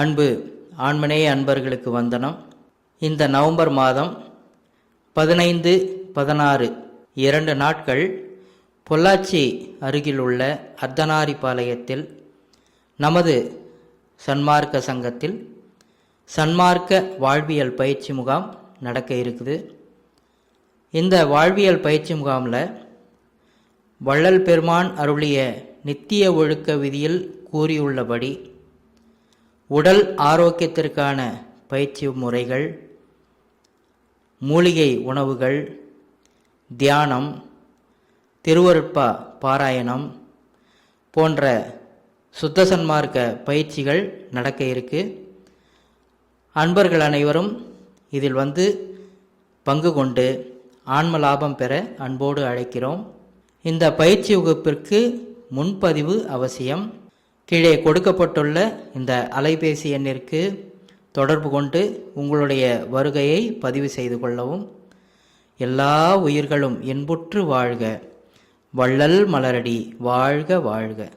அன்பு ஆண்மனேய அன்பர்களுக்கு வந்தனம். இந்த நவம்பர் மாதம் பதினைந்து பதினாறு இரண்டு நாட்கள் பொள்ளாச்சி அருகிலுள்ள அர்த்தனாரிபாளையத்தில் நமது சன்மார்க்க சங்கத்தில் சன்மார்க்க வாழ்வியல் பயிற்சி முகாம் நடக்க இருக்குது. இந்த வாழ்வியல் பயிற்சி முகாமில் வள்ளல் பெருமான் அருளிய நித்திய ஒழுக்க விதியில் கூறியுள்ளபடி உடல் ஆரோக்கியத்திற்கான பயிற்சி முறைகள் மூலிகை உணவுகள் தியானம் திருவருட்பா பாராயணம் போன்ற சுத்த சன்மார்க்க பயிற்சிகள் நடக்க இருக்கு. அன்பர்கள் அனைவரும் இதில் வந்து பங்கு கொண்டு ஆன்ம லாபம் பெற அன்போடு அழைக்கிறோம். இந்த பயிற்சி வகுப்பிற்கு முன்பதிவு அவசியம். கீழே கொடுக்கப்பட்டுள்ள இந்த அலைபேசி எண்ணிற்கு தொடர்பு கொண்டு உங்களுடைய வருகையை பதிவு செய்து கொள்ளவும். எல்லா உயிர்களும் இன்புற்று வாழ்க. வள்ளல் மலரடி வாழ்க வாழ்க.